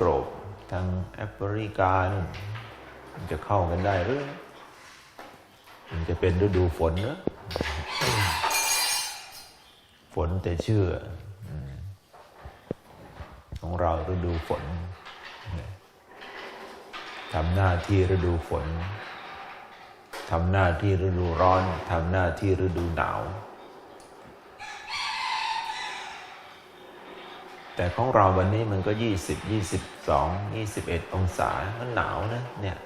โรปทางแอฟริกานู่นมันจะเข้ากันได้หรือมันจะเป็นฤดูฝนเนอะฝนแต่เชื่อของเราฤดูฝนทำหน้าที่ฤดูฝนทำหน้าที่ฤดูร้อนทำหน้าที่ฤดูหนาว แต่ของเราวันนี้มันก็ยี่สิบยี่สิบสองยี่สิบเอ็ดองศา มันหนาวนะเนี่ย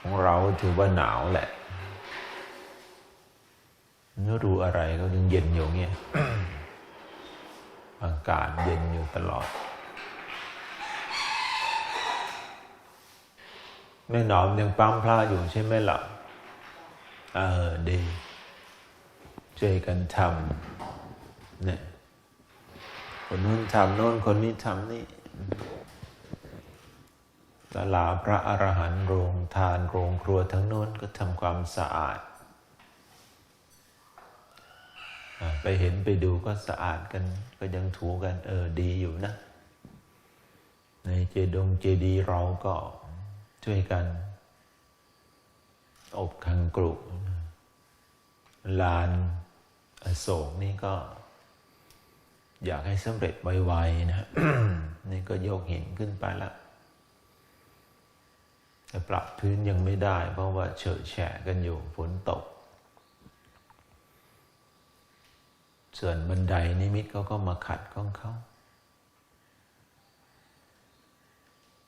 ของเราถือว่าหนาวแหละไม่รู้อะไรก็ยังเย็นอยู่เงี้ย อากาศเย็นอยู่ตลอด แม่หนอมยังปั๊มพระอยู่ใช่ไหมล่ะ เออดีช่วยกันทำเนี่ย คนนู้นทำโน้นคนนี้ทำนี่ตลาพระอรหันต์โรงทานโรงครัวทั้งโน้นก็ทำความสะอาดอไปเห็นไปดูก็สะอาดกันก็ยังถูกัน เออดีอยู่นะ ในเจดงเจดีเราก็ช่วยกัน อบคังกรุลานอโศกนี่ก็ อยากให้สำเร็จไวๆนะนี่ก็ยกหินขึ้นไปละแต่ปรับพื้นยังไม่ได้ เพราะว่าเฉอะแฉะกันอยู่ฝนตก ส่วนบันไดนิมิตเขาก็มาขัดของเขา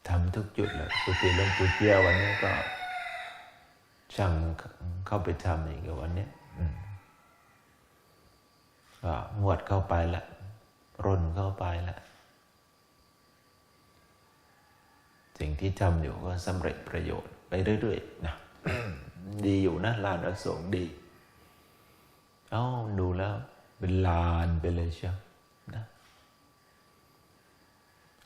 ทำทุกจุดเลยกุฏิหลวงปู่เจียววันนี้ก็ ช่างเข้าไปทำอีกวันนี้ก็งวดเข้าไปละ ร่นเข้าไปและสิ่งที่ทำอยู่ก็สำเร็จประโยชน์ไปเรื่อยๆนะดีอยู่นะลานอโศกดีเอ้าดูแล้วเป็นลานไปเลยเชียวนะ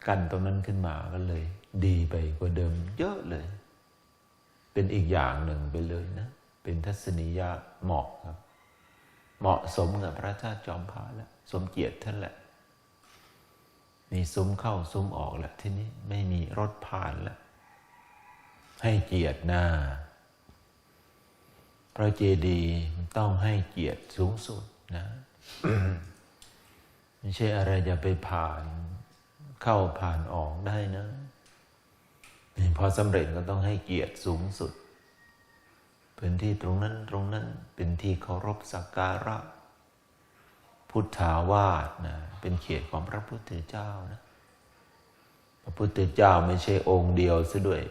กันตรงนั้นขึ้นมาก็เลย ดีไปกว่าเดิมเยอะเลย เป็นอีกอย่างหนึ่งไปเลยนะ เป็นทัศนียะเหมาะครับ เหมาะสมกับพระธาตุจอมพาแล้ว สมเกียรติท่านแหละ มีซุ้มเข้าซุ้มออกแล้วที่นี้ไม่มีรถผ่านแล้ว ให้เกียรติหน้า พระเจดีย์ต้องให้เกียรติสูงสุดนะ ไม่ใช่อะไรจะไปผ่าน เข้าผ่านออกได้นะนี่พอสำเร็จก็ต้องให้เกียรติสูงสุดพื้นที่ตรงนั้นตรงนั้นเป็นที่เคารพสักการะ พุทธาวาสนะเป็นเขตของพระพุทธเจ้านะพระพุทธเจ้าไม่ใช่องค์เดียวซะด้วย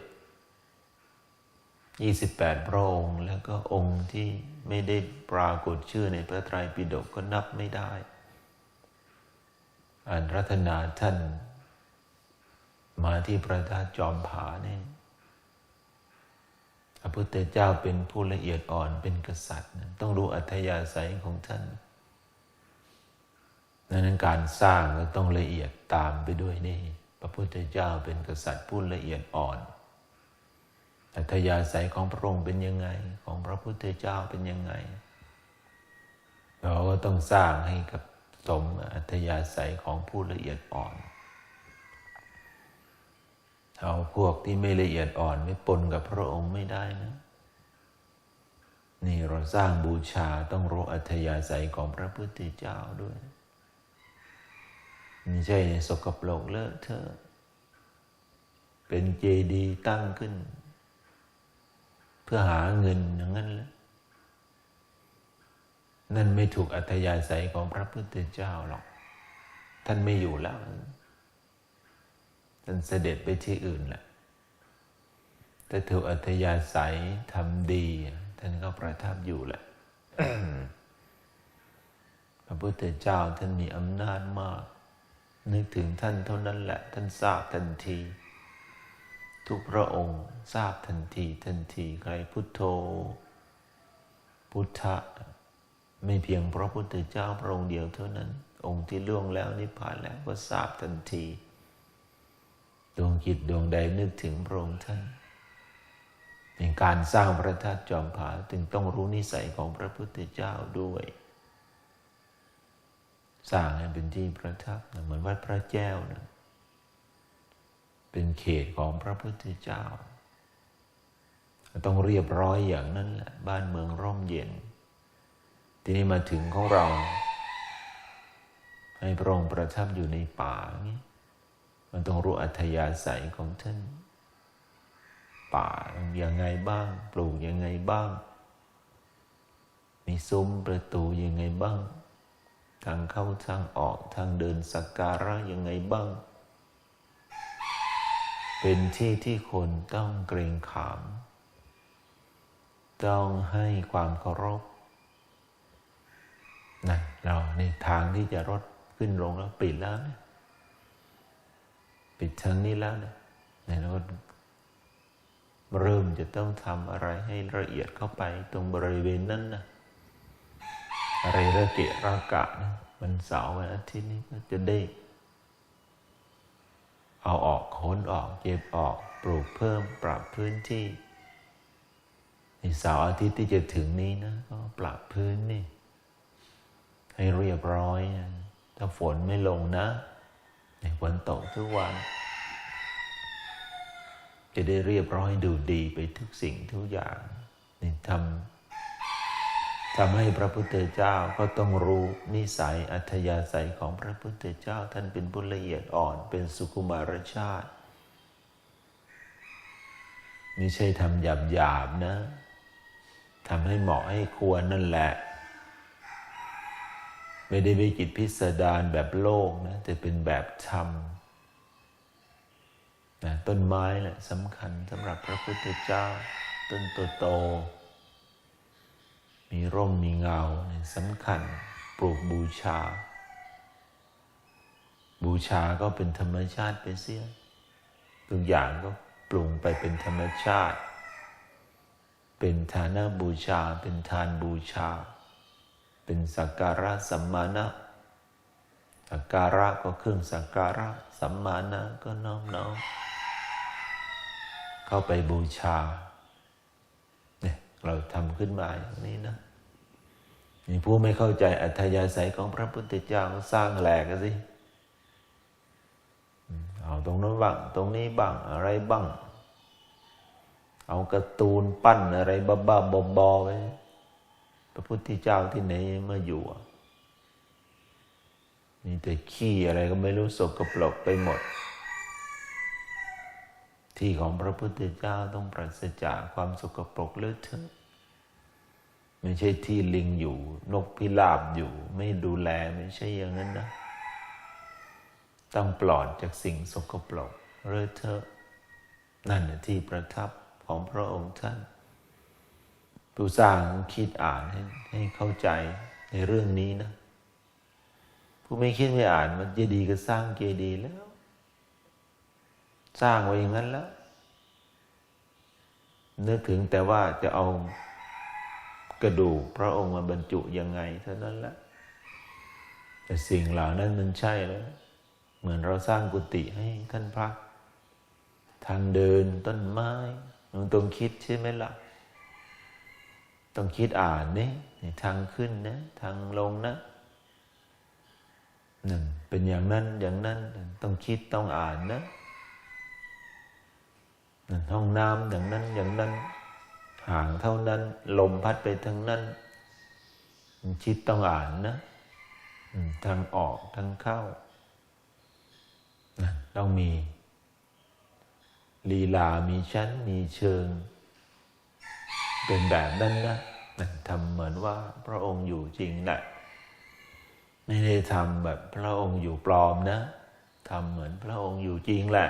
28 พระองค์แล้วก็องค์ที่ไม่ได้ปรากฏชื่อในพระไตรปิฎกก็นับไม่ได้อันรัตนาท่าน มาที่พระธาตุจอมผาเนี่ยพระพุทธเจ้าเป็นผู้ละเอียดอ่อนเป็นกษัตริย์ ต้องรู้อัธยาศัยของท่าน ดังนั้นการสร้างก็ต้องละเอียดตามไปด้วยนี่ พระพุทธเจ้าเป็นกษัตริย์ผู้ละเอียดอ่อนอัธยาศัยของพระองค์เป็นยังไง ของพระพุทธเจ้าเป็นยังไง เราก็ต้องสร้างให้กับสมอัธยาศัยของผู้ละเอียดอ่อนเอาพวกที่ไม่ละเอียดอ่อนไม่ปนกับพระองค์ไม่ได้นะนี่เราสร้างบูชาต้องรู้อัธยาศัยของพระพุทธเจ้าด้วย ไม่ใช่สกปรกเลอะเทอะ เป็นเจดีย์ตั้งขึ้น เพื่อหาเงินอย่างนั้นเลยนั่นไม่ถูกอัธยาศัยของพระพุทธเจ้าหรอก ท่านไม่อยู่แล้ว ท่านเสด็จไปที่อื่นแหละแต่ถูกอัธยาศัยทำดี ท่านก็ประทับอยู่แหละพระพุทธเจ้าท่านมีอำนาจมาก นึกถึงท่านเท่านั้นแหละ ท่านทราบทันที ทุกพระองค์ทราบทันทีทันทีใครพุทโธ พุทธะไม่เพียงพระพุทธเจ้าพระองค์เดียวเท่านั้น องค์ที่ล่วงแล้วนิพพานแล้วก็ทราบทันทีดวงจิตดวงใดนึกถึงพระองค์ท่านเป็นการสร้างพระธาตุจอมผาจึงต้องรู้นิสัยของพระพุทธเจ้าด้วย สร้างให้เป็นที่ประทับนะเหมือนวัดพระแก้วนะเป็นเขตของพระพุทธเจ้า ต้องเรียบร้อยอย่างนั้นแหละบ้านเมืองร่มเย็น ทีนี้มาถึงของเรา ให้พระองค์ประทับอยู่ในป่านี้มันต้องรู้อัธยาศัยของท่านป่าอย่างไงบ้าง ปลูกอยังไงบ้าง มีซุ้มประตูอยังไงบ้าง ทางเข้าทางออกทางเดินสักการะยังไงบ้าง เป็นที่ที่คนต้องเกรงขาม ต้องให้ความเคารพนะเราในทางที่จะรถขึ้นลงแล้วปิดแล้วนี่ยปิดทางนี้แล้วเนี่ยเราก็เริ่มจะต้องทำอะไรให้ละเอียดเข้าไปตรงบริเวณนั้นนะ อะไรระเกะระกะนะมันเสาร์วันอาทิตย์นี้ก็จะได้ เอาออกโคนออกเก็บออกปลูกเพิ่มปรับพื้นที่ ในเสาร์อาทิตย์ที่จะถึงนี้นะก็ปรับพื้นนี่ ให้เรียบร้อยนะถ้าฝนไม่ลงนะในฝนตกทุกวัน จะได้เรียบร้อยดูดีไปทุกสิ่งทุกอย่างนี่ทำ ทำให้พระพุทธเจ้าก็ต้องรู้นิสัยอัธยาศัยของพระพุทธเจ้าท่านเป็นผู้ละเอียดอ่อนเป็นสุขุมารชาติไม่ใช่ทำหยาบหยาบนะทำให้เหมาะให้ควรนั่นแหละ ไม่ได้วิจิตพิสดารแบบโลกนะแต่เป็นแบบธรรมนะต้นไม้แหละสำคัญสำหรับพระพุทธเจ้า ต้นโตโต มีร่มมีเงาสำคัญปลูกบูชา บูชาก็เป็นธรรมชาติไปเสียทุกอย่างก็ปรุงไปเป็นธรรมชาติ เป็นฐานะบูชา เป็นทานบูชา เป็นสักการะสัมมาณะสักการะก็เครื่องสักการะ สัมมาณะก็น้อมน้อมเข้าไปบูชา เนี่ย เราทำขึ้นมาอย่างนี้นะ นี่ผู้ไม่เข้าใจอัธยาศัยของพระพุทธเจ้าสร้างแหลกกันสิเอาตรงนั้นบ้างตรงนี้บ้างอะไรบ้าง เอาการ์ตูนปั้นอะไรบ้าๆบอๆไปพระพุทธเจ้าที่ไหนมาอยู่มีแต่ขี้อะไรก็ไม่รู้สกปรกไปหมด ที่ของพระพุทธเจ้าต้องปราศจากความสกปรกเลอะเทอะ ไม่ใช่ที่ลิงอยู่ นกพิราบอยู่ ไม่ดูแลไม่ใช่อย่างนั้นนะ ต้องปลอดจากสิ่งสกปรกเลอเทอะนั่นที่ประทับของพระองค์ท่านผู้สร้างคิดอ่านให้ให้เข้าใจในเรื่องนี้นะ ผู้ไม่คิดไม่อ่านมันจะดีก็สร้างเจดีย์แล้ว สร้างไว้อย่างนั้นแล้วนึกถึงแต่ว่าจะเอา กระดูกพระองค์มาบรรจุยังไงเท่านั้นแหละแต่สิ่งเหล่านั้นมันใช่แล้ว เหมือนเราสร้างกุฏิให้ท่านพักทางเดินต้นไม้มันต้องคิดใช่ไหมละ่ะ ต้องคิดอ่านนี่ทางขึ้นนะทางลงนะหนึ่งเป็นอย่างนั้นอย่างนั้นต้องคิดต้องอ่านนะนั่นห้องน้ำอย่างนั้นอย่างนั้น ห่างเท่านั้น ลมพัดไปทางนั้นคิดต้องอ่านนะทางออกทางเข้าต้องมี ลีลามีชั้น มีเชิง เป็นแบบนั้นนะทำเหมือนว่าพระองค์อยู่จริงนะไม่ได้ทำแบบพระองค์อยู่ปลอมนะทำเหมือนพระองค์อยู่จริงแหละ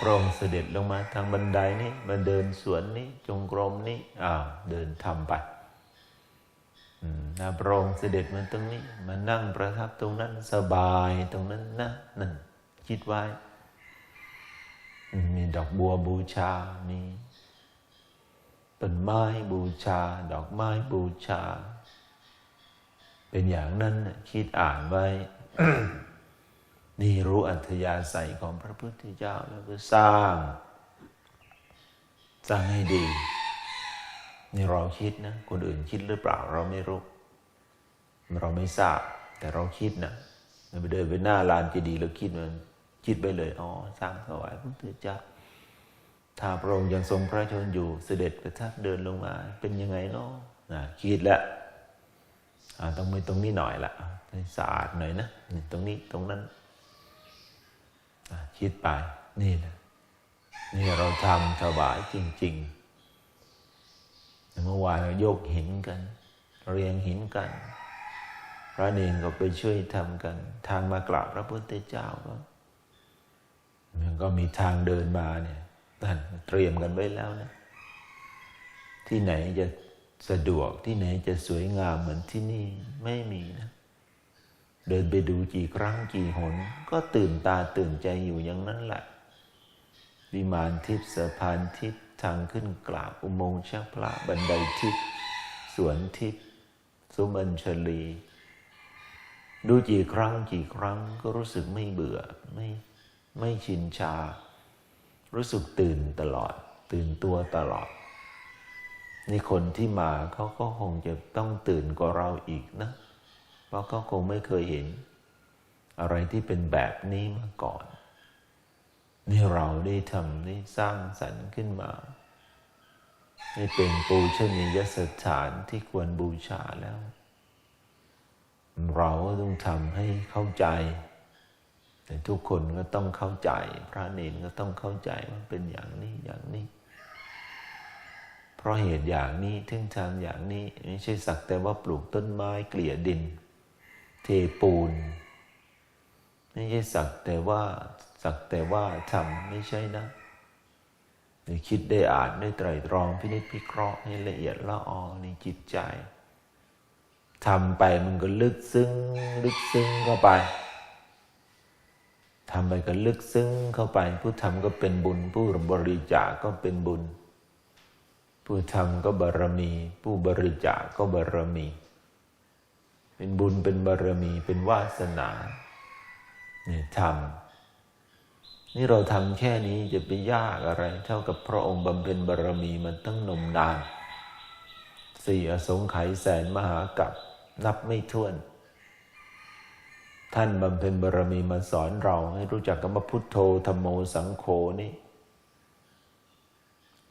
พระองค์เสด็จลงมาทางบันไดนี้มาเดินสวนนี้จงกรมนี้อ้าเดินทำไปนะพระองค์เสด็จมาตรงนี้มานั่งประทับตรงนั้นสบายตรงนั้นนะนั่นคิดไว้ มีดอกบัวบูชา มีต้นไม้บูชา ดอกไม้บูชา เป็นอย่างนั้นคิดอ่านไว้ นี่รู้อัธยาศัยของพระพุทธเจ้าแล้วก็สร้าง สร้างให้ดี นี่เราคิดนะคนอื่นคิดหรือเปล่าเราไม่รู้ เราไม่ทราบ แต่เราคิดนะไปเดินไปหน้าลานเจดีย์แล้วคิดมันคิดไปเลยอ๋อสร้างถวายพระพุทธเจ้าถ้าพระองค์ยังทรงพระชนอยู่เสด็จประทับเดินลงมา เป็นยังไงเนาะคิดแล้วต้องมีตรงนี้หน่อยละสะอาดหน่อยนะตรงนี้ตรงนั้น คิดไปนี่นะนี่เราทำถวายจริงๆเมื่อวานเรายกหินกัน เรียงหินกัน พระเนรก็ไปช่วยทำกัน ทางมากราบพระพุทธเจ้าก็มันก็มีทางเดินมาเนี่ยนั่นเตรียมกันไว้แล้วนะ ที่ไหนจะสะดวกที่ไหนจะสวยงามเหมือนที่นี่ไม่มีนะ เดินไปดูกี่ครั้งกี่หน ก็ตื่นตาตื่นใจอยู่อย่างนั้นแหละวิมานทิพย์สะพานทิพย์ทางขึ้นกราบอุโมงค์ชักพระบันไดทิพย์สวนทิพย์สุมัญชลี ดูกี่ครั้งกี่ครั้งก็รู้สึกไม่เบื่อไม่ไม่ชินชา รู้สึกตื่นตลอด ตื่นตัวตลอดนี่คนที่มาเขาก็คงจะต้องตื่นกว่าเราอีกนะ เพราะเขาคงไม่เคยเห็น อะไรที่เป็นแบบนี้มาก่อน นี่เราได้ทำได้สร้างสรรค์ขึ้นมาให้เป็นปูชนียสถานที่ควรบูชาแล้ว เราก็ต้องทำให้เข้าใจ แต่ทุกคนก็ต้องเข้าใจ พระเนรก็ต้องเข้าใจว่าเป็นอย่างนี้อย่างนี้ เพราะเหตุอย่างนี้ถึงทำอย่างนี้ ไม่ใช่สักแต่ว่าปลูกต้นไม้เกลี่ยดิน เทปูน ไม่ใช่สักแต่ว่าสักแต่ว่าทำไม่ใช่นะได้คิดได้อ่านได้ไตรตรองพินิจพิเคราะห์ให้ละเอียดละออในจิตใจทำไปมันก็ลึกซึ้งลึกซึ้งเข้าไปทำไปก็ลึกซึ้งเข้าไป ผู้ทำก็เป็นบุญ ผู้บริจาคก็เป็นบุญ ผู้ทำก็บารมี ผู้บริจาคก็บารมี เป็นบุญเป็นบารมีเป็นวาสนาเนี่ยทำนี่เราทำแค่นี้จะไปยากอะไร เท่ากับพระองค์บำเพ็ญบารมีมันตั้งนมนานสี่อสงไขยแสนมหากัปนับไม่ถ้วน ท่านบำเพ็ญบารมีมาสอนเราให้รู้จักคำว่าพุทโธธรรมโมสังโฆนี่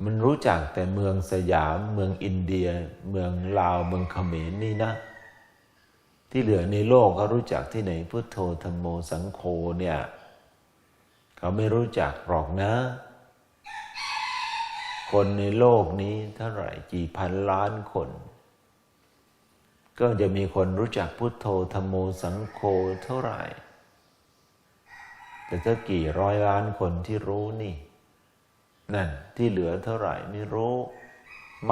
มันรู้จักแต่เมืองสยาม เมืองอินเดีย เมืองลาว เมืองเขมรนี่นะ ที่เหลือในโลกเขารู้จักที่ไหนพุทโธธรรมโมสังโฆเนี่ยเขาไม่รู้จักหรอกนะ คนในโลกนี้เท่าไหร่กี่พันล้านคน ก็จะมีคนรู้จักพุทโธธรรมโมสังโฆเท่าไหร่ แต่ถ้ากี่ร้อยล้านคนที่รู้นี่ นั่นที่เหลือเท่าไหร่ไม่รู้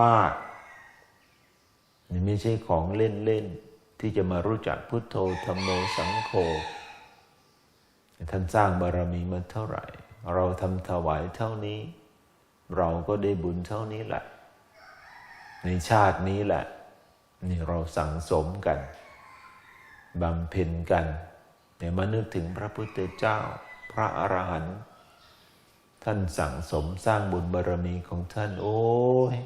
มาก นี่ไม่ใช่ของเล่นๆ ที่จะมารู้จักพุทโธธรรมโมสังโฆท่านสร้างบารมีมาเท่าไหร่ เราทำถวายเท่านี้ เราก็ได้บุญเท่านี้แหละ ในชาตินี้แหละนี่เราสั่งสมกันบำเพ็ญกันเนี่ยมานึกถึงพระพุทธเจ้า พระอรหันต์ท่านสั่งสมสร้างบุญบารมีของท่าน โอ้ย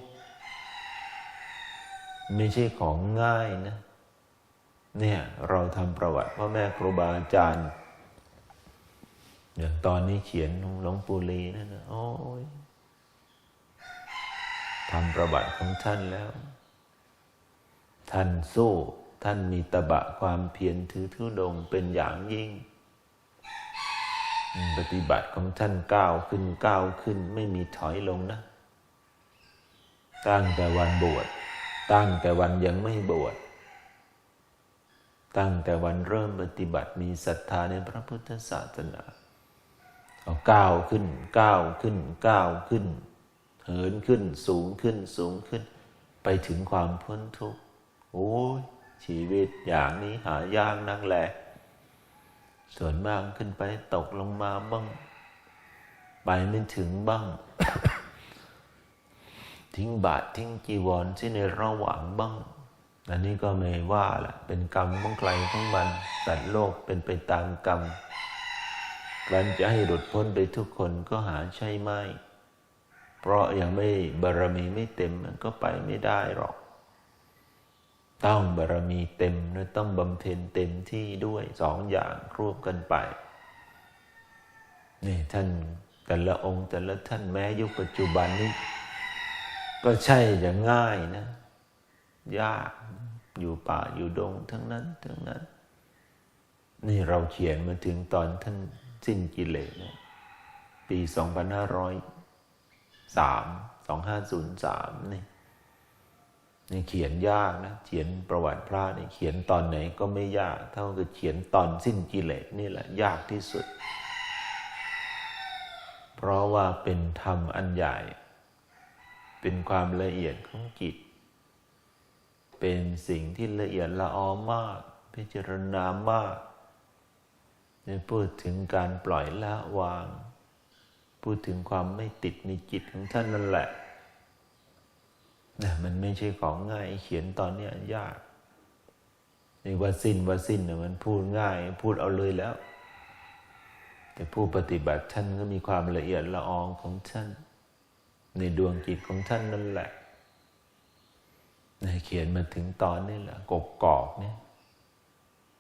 ไม่ใช่ของง่ายนะ เนี่ยเราทำประวัติพ่อแม่ครูบาอาจารย์อย่างตอนนี้เขียนหลวงปู่ลีนั่นนะโอ้ยทำประวัติของท่านแล้ว ท่านสู้ท่านมีตบะความเพียรถือทุดงเป็นอย่างยิ่ง ปฏิบัติของท่านก้าวขึ้นก้าวขึ้นไม่มีถอยลงนะ ตั้งแต่วันบวชตั้งแต่วันยังไม่บวช ตั้งแต่วันเริ่มปฏิบัติมีศรัทธาในพระพุทธศาสนาเอาก้าวขึ้นก้าวขึ้นก้าวขึ้น เหินขึ้นสูงขึ้นสูงขึ้น ไปถึงความพ้นทุกข์โอ้ยชีวิตอย่างนี้หายากนักแหละส่วนมากขึ้นไปตกลงมาบ้าง ไปไม่ถึงบ้าง ทิ้งบาททิ้งจีวรที่ในระหว่างบ้าง อันนี้ก็ไม่ว่าแหละเป็นกรรมของใครของมันสัตว์โลกเป็นไปตามกรรมการจะให้หลุดพ้นไปทุกคนก็หาใช่ไหมเพราะยังไม่บารมีไม่เต็มมันก็ไปไม่ได้หรอก ต้องบารมีเต็มและต้องบำเพ็ญเต็มที่ด้วยสองอย่างครวบกันไปนี่ท่านแต่ละองค์แต่ละท่านแม้ยุคปัจจุบันนี้ ก็ใช่จะง่ายนะ ยากอยู่ป่าอยู่ดงทั้งนั้นทั้งนั้น นี่เราเขียนมาถึงตอนท่านสิ้นกิเลสนะปี 2503 2503 นี่นี่เขียนยากนะ เขียนประวัติพระนี่เขียนตอนไหนก็ไม่ยาก เท่ากับเขียนตอนสิ้นกิเลสนี่แหละ ยากที่สุด เพราะว่าเป็นธรรมอันใหญ่ เป็นความละเอียดของจิต เป็นสิ่งที่ละเอียดละออมาก พิจารณามากได้พูดถึงการปล่อยละวาง พูดถึงความไม่ติดในจิตของท่านนั่นแหละนะมันไม่ใช่ของง่ายเขียนตอนนี้ยากในว่าสิ้นว่าสิ้นเนี่ยมันพูดง่าย พูดเอาเลยแล้ว แต่ผู้ปฏิบัติท่านก็มีความละเอียดละอองของท่าน ในดวงจิตของท่านนั่นแหละ เขียนมาถึงตอนนี้แหละกกกอกเนี่ย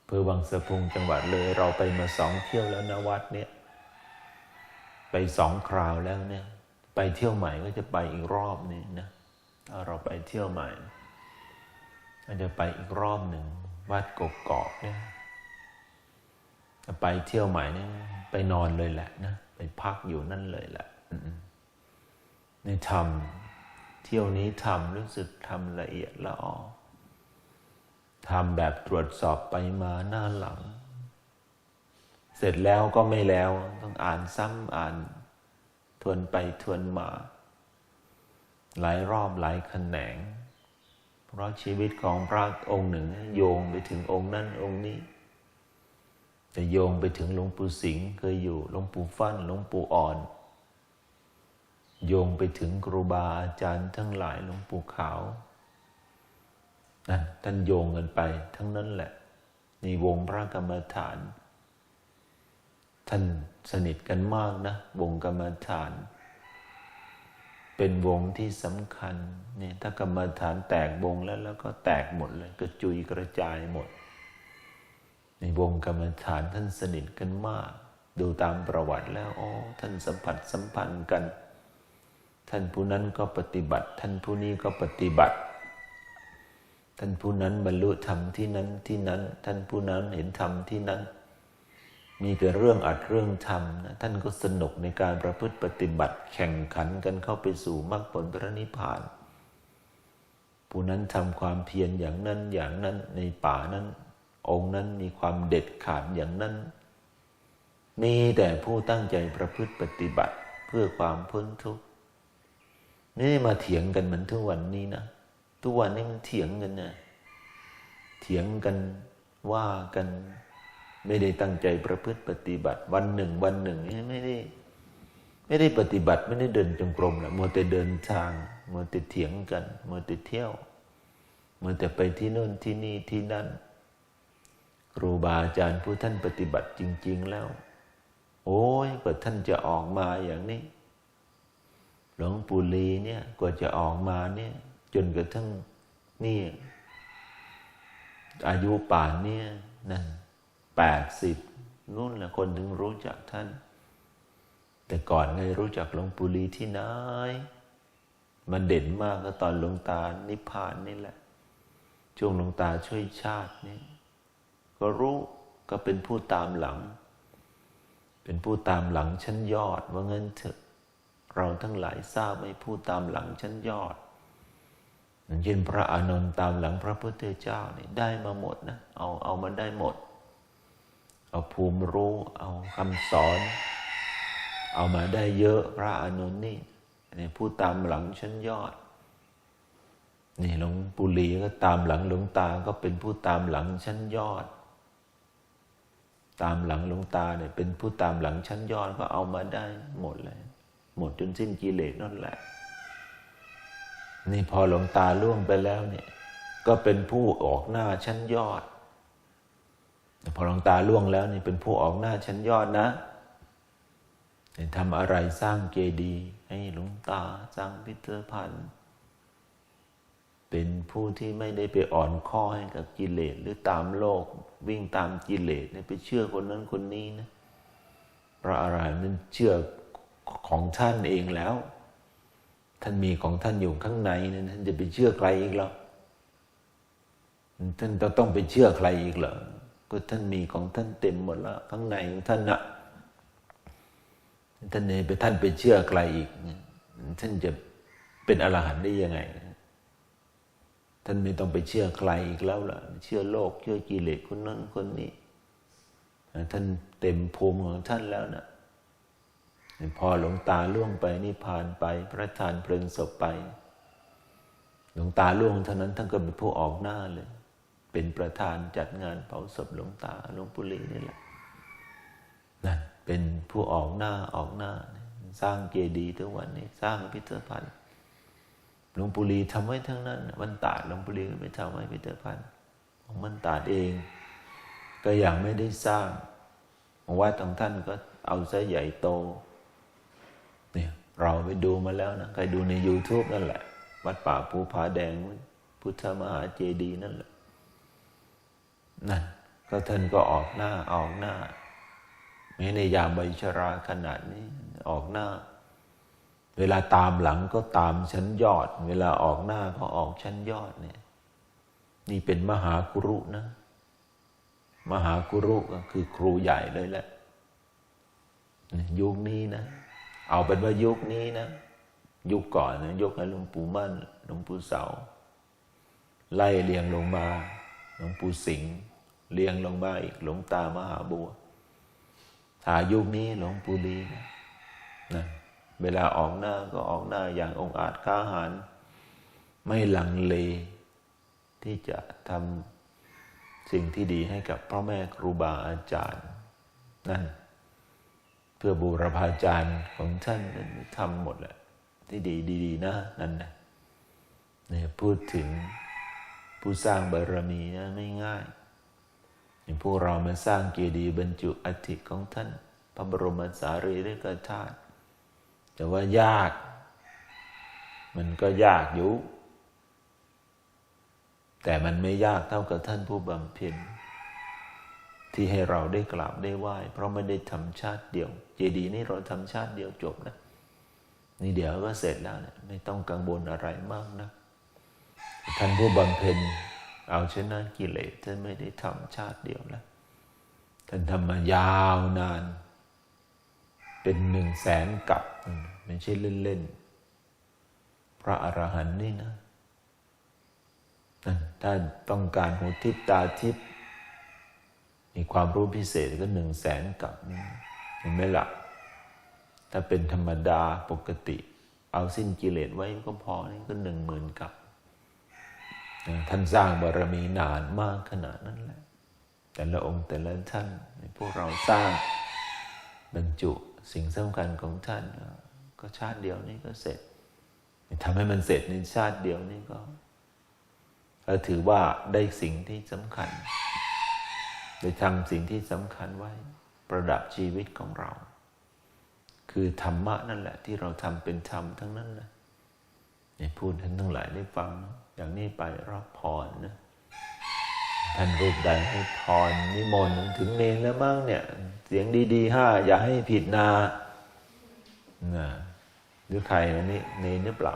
เพื่อวังสะพุงจังหวัดเลย เราไปมาสองเที่ยวแล้วนะวัดเนี่ย ไปสองคราวแล้วเนี่ย ไปเที่ยวใหม่ก็จะไปอีกรอบนึงนะถ้าเราไปเที่ยวใหม่ก็จจะไปอีกรอบหนึ่งวัดกกกอกเนี่ยไปเที่ยวใหม่เนี่ยไปนอนเลยแหละนะไปพักอยู่นั่นเลยแหละในทำ เที่ยวนี้ทำรู้สึกทำละเอียดละออทำแบบตรวจสอบไปมาหน้าหลัง เสร็จแล้วก็ไม่แล้ว ต้องอ่านซ้ำอ่าน ทวนไปทวนมา หลายรอบหลายแขนง เพราะชีวิตของพระองค์หนึ่งโยงไปถึงองค์นั้นองค์นี้จะโยงไปถึงหลวงปู่สิงห์เคยอยู่หลวงปู่ฟั่นหลวงปู่อ่อน โยงไปถึงครูบาอาจารย์ทั้งหลายหลวงปู่ขาวนั่นท่านโยงกันไปทั้งนั้นแหละในวงพระกรรมฐาน ท่านสนิทกันมากนะ วงกรรมฐาน เป็นวงที่สำคัญเนี่ยถ้ากรรมฐานแตกวงแล้วแล้วก็แตกหมดเลยกระจุยกระจายหมด ในวงกรรมฐานท่านสนิทกันมาก ดูตามประวัติแล้วอ๋อท่านสัมผัสสัมพันธ์กัน ท่านผู้นั้นก็ปฏิบัติ ท่านผู้นี้ก็ปฏิบัติ ท่านผู้นั้นบรรลุธรรมที่นั้นที่นั้น ท่านผู้นั้นเห็นธรรมที่นั้น มีแต่เรื่องอัดเรื่องทำนะท่านก็สนุกในการประพฤติปฏิบัติ แข่งขันกันเข้าไปสู่มรรคผลพระนิพพาน ผู้นั้นทำความเพียรอย่างนั้นอย่างนั้นในป่านั้น องค์นั้นมีความเด็ดขาดอย่างนั้น มีแต่ผู้ตั้งใจประพฤติปฏิบัติเพื่อความพ้นทุกข์ นี่มาเถียงกันเหมือนทุกวันนี้นะทุกวันนี้มันเถียงกันนะเถียงกันว่ากัน ไม่ได้ตั้งใจประพฤติปฏิบัติ วันหนึ่ง วันหนึ่งไม่ได้ ไม่ได้ปฏิบัติไม่ได้เดินจงกรมแหละมัวแต่เดินทางมัวแต่เถียงกันมัวแต่เที่ยวมัวแต่ไปที่โน่นที่นี่ที่นั่นครูบาอาจารย์ผู้ท่านปฏิบัติจริง ๆ แล้ว โอ้ยกว่าท่านจะออกมาอย่างนี้ ลวงปู่ลีเนี่ยกว่าจะออกมาเนี่ยจนกระทั่งนี่อายุป่านเนี่ยนั่นแปดสิบนู่นแหละคนถึงรู้จักท่าน แต่ก่อนไงรู้จักหลวงปู่ลีที่ไหนมันเด่นมากก็ตอนหลวงตานิพพานนี่แหละ ช่วงหลวงตาช่วยชาตินี่ก็รู้ก็เป็นผู้ตามหลัง เป็นผู้ตามหลังชั้นยอดว่าเงินเถอะ เราทั้งหลายทราบไหมผู้ตามหลังชั้นยอดย่างเช่นพระอานนท์ตามหลังพระพุทธเจ้านี่ได้มาหมดนะ เอาเอามาได้หมด เอาภูมิรู้เอาคำสอน เอามาได้เยอะพระอานนท์นี่นี่ผู้ตามหลังชั้นยอด นี่หลวงปู่ลีก็ตามหลังหลวงตาก็เป็นผู้ตามหลังชั้นยอด ตามหลังหลวงตาเนี่ยเป็นผู้ตามหลังชั้นยอดก็เอามาได้หมดเลย หมดจนสิ้นกิเลสนั่นแหละ นี่พอหลวงตาล่วงไปแล้วเนี่ย ก็เป็นผู้ออกหน้าชั้นยอดพอหลวงตาล่วงแล้วนี่เป็นผู้ออกหน้าชั้นยอดนะทำอะไรสร้างเจดีย์ให้หลวงตาสร้างพิพิธภัณฑ์เป็นผู้ที่ไม่ได้ไปอ่อนข้อให้กับกิเลสหรือตามโลก วิ่งตามกิเลสเนี่ยไปเชื่อคนนั้นคนนี้นะเพราะอะไรมันเชื่อ ของท่านเองแล้ว ท่านมีของท่านอยู่ข้างในนั้นท่านจะไปเชื่อใครอีกหรอท่านต้องไปเชื่อใครอีกเหรอก็ท่านมีของท่านเต็มหมดแล้วข้างในของท่านนะท่านเองไปท่านไปเชื่อใครอีกท่านจะเป็นอรหันต์ได้ยังไง ท่านไม่ต้องไปเชื่อใครอีกแล้วล่ะ เชื่อโลกเชื่อกิเลสคนนั้นคนนี้ ท่านเต็มภูมิของท่านแล้วนะ พอหลวงตาล่วงไปนิพพานไป พระทานเพลิงศพไป หลวงตาล่วงเท่านั้นท่านก็เป็นผู้ออกหน้าเลย เป็นประธานจัดงานเผาศพหลวงตาหลวงปู่ลีนี่แหละนั่นเป็นผู้ออกหน้าออกหน้า สร้างเจดีย์ทุกวันนี้ สร้างพิพิธภัณฑ์หลวงปู่ลีทำไว้ทั้งนั้นวันตาหลวงปู่ลีก็ไปทำไว้พิพิธภัณฑ์ของมันตาเอง ก็ยังไม่ได้สร้างวัดของท่านก็เอาซะใหญ่โต เราไปดูมาแล้วนะ ใครดูใน YouTube นั่นแหละ วัดป่าภูผาแดง พุทธมหาเจดีย์นั่นแหละนั่นก็ท่านก็ออกหน้าออกหน้าแม้ในยามใบชราขนาดนี้ออกหน้า เวลาตามหลังก็ตามชั้นยอด เวลาออกหน้าก็ออกชั้นยอดเนี่ย นี่เป็นมหากุรุนะ มหากุรุก็คือครูใหญ่เลยแหละยุคนี้นะ เอาเป็นว่ายุคนี้นะ ยุคก่อนนะยกให้หลวงปู่มั่นหลวงปู่เสา ไล่เรียงลงมาหลวงปู่สิงห์เรียงลงมาอีกหลวงตามหาบัวถ้ายุคนี้หลวงปู่ลีนะนะเวลาออกหน้าก็ออกหน้าอย่างองอาจกล้าหาญไม่ลังเล ที่จะทำสิ่งที่ดีให้กับพ่อแม่ครูบาอาจารย์นั่น พื่อบูรพาจารย์ของท่านทำหมดแหละที่ดีดีนะนั่นนะเนี่ยพูดถึงผู้สร้างบารมีนะไม่ง่ายอย่างพวกเรามาสร้างเจดีย์บรรจุอัฐิของท่าน พระบรมสารีริกธาตุแต่ว่ายาก มันก็ยากอยู่ แต่มันไม่ยากเท่ากับท่านผู้บำเพ็ญ ที่ให้เราได้กราบได้ไหว้ เพราะไม่ได้ทำชาติเดียว เจดีย์นี่เราทำชาติเดียวจบนะ นี่เดี๋ยวก็เสร็จแล้วเนี่ยไม่ต้องกังวลอะไรมากนะท่านผู้บำเพ็ญเอาชนะกิเลสท่านไม่ได้ทำชาติเดียวแล้วท่านทำมายาวนาน เป็นหนึ่งแสนกับไม่ใช่เล่นๆพระอรหันต์นี่นะถ้าต้องการหูทิพตาทิพ มีความรู้พิเศษก็หนึ่งแสนกับนี่เห็นไหมละ่ะ ถ้าเป็นธรรมดาปกติ เอาสิ้นกิเลสไว้ก็พอนี่ก็หนึ่งหมื่นกับท่านสร้างบารมีนานมากขนาดนั้นแหละ แต่ละองค์แต่ละท่านพวกเราสร้างบรรจุสิ่งสำคัญของท่าน ก็ชาติเดียวนี้ก็เสร็จทำให้มันเสร็จในชาติเดียวนี้ก็ถือว่าได้สิ่งที่สำคัญ ได้ทำสิ่งที่สำคัญไว้ ประดับชีวิตของเรา คือธรรมะนั่นแหละ ที่เราทำเป็นธรรมทั้งนั้นแหละพูดท่านทั้งหลายได้ฟังนะอย่างนี้ไปรับพรนะท่านรูปใดให้พรนิมนต์ถึงเนรแล้วมั้งเนี่ย เสียงดีๆห้าอย่าให้ผิดนานะหรือใครนะนี่เนรหรือเปล่า